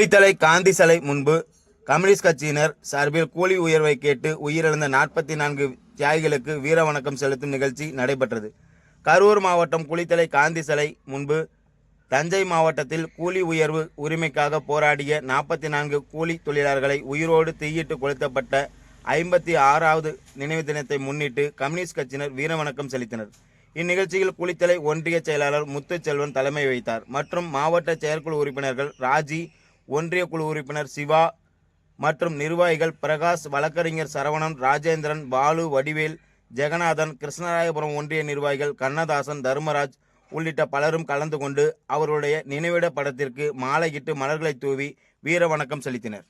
குளித்தலை காந்தி சிலை முன்பு கம்யூனிஸ்ட் கட்சியினர் சார்பில் கூலி உயர்வை கேட்டு உயிரிழந்த நாற்பத்தி நான்கு தியாகிகளுக்கு வீர வணக்கம் செலுத்தும் நிகழ்ச்சி நடைபெற்றது. கரூர் மாவட்டம் குளித்தலை காந்தி சிலை முன்பு தஞ்சை மாவட்டத்தில் கூலி உயர்வு உரிமைக்காக போராடிய நாற்பத்தி நான்கு கூலி தொழிலாளர்களை உயிரோடு தீயிட்டு கொளுத்தப்பட்ட ஐம்பத்தி ஆறாவது நினைவு தினத்தை முன்னிட்டு கம்யூனிஸ்ட் கட்சியினர் வீரவணக்கம் செலுத்தினர். இந்நிகழ்ச்சியில் குளித்தலை ஒன்றிய செயலாளர் முத்துச்செல்வன் தலைமை வைத்தார் மற்றும் மாவட்ட செயற்குழு உறுப்பினர்கள் ராஜி ஒன்றிய குழு உறுப்பினர் சிவா மற்றும் நிர்வாகிகள் பிரகாஷ் வழக்கறிஞர் சரவணன் ராஜேந்திரன் பாலு வடிவேல் ஜெகநாதன் கிருஷ்ணராயபுரம் ஒன்றிய நிர்வாகிகள் கண்ணதாசன் தர்மராஜ் உள்ளிட்ட பலரும் கலந்து கொண்டு அவருடைய நினைவிட படத்திற்கு மாலையிட்டு மலர்களை தூவி வீர வணக்கம் செலுத்தினர்.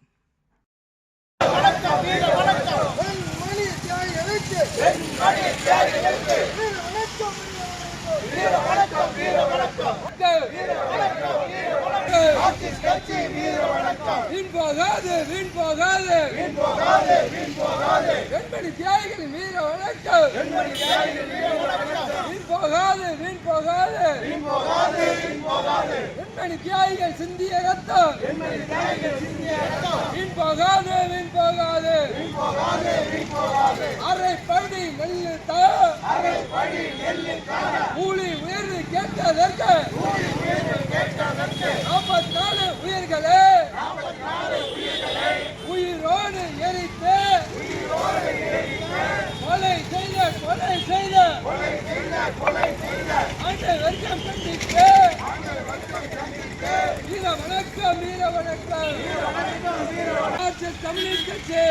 வீர வணக்கம். வீர கட்சி வீர வணக்கம் வீண் போகாது வீண் போகாது. வீண் போகாது வீண் போகாது வெண்மணி தியாகிகள் வீர வணக்கம். வெண்மணி தியாகிகள் வீர வணக்கம் வீண் போகாது வீண் போகாது. வீண் போகாது வீண் போகாது வெண்மணி தியாகிகள் சிந்திய ரத்தம். வெண்மணி தியாகிகள் சிந்திய ரத்தம் வீண் போகாது வீண் போகாது. வீண் போகாது வீண் போகாது அரை படி நெல்லு தா அரை படி நெல்லு தா கூலி உயர்வு கேட்டதற்கு கூலி நாற்பத்தி நாலு உயிர்களே. உயிரோடு எரித்து கொலை செய்த கொலை செய்த ஆண்டை வர்க்கம் கண்டித்து வீர வணக்கம் வீர வணக்கம். தமிழ் கட்சி.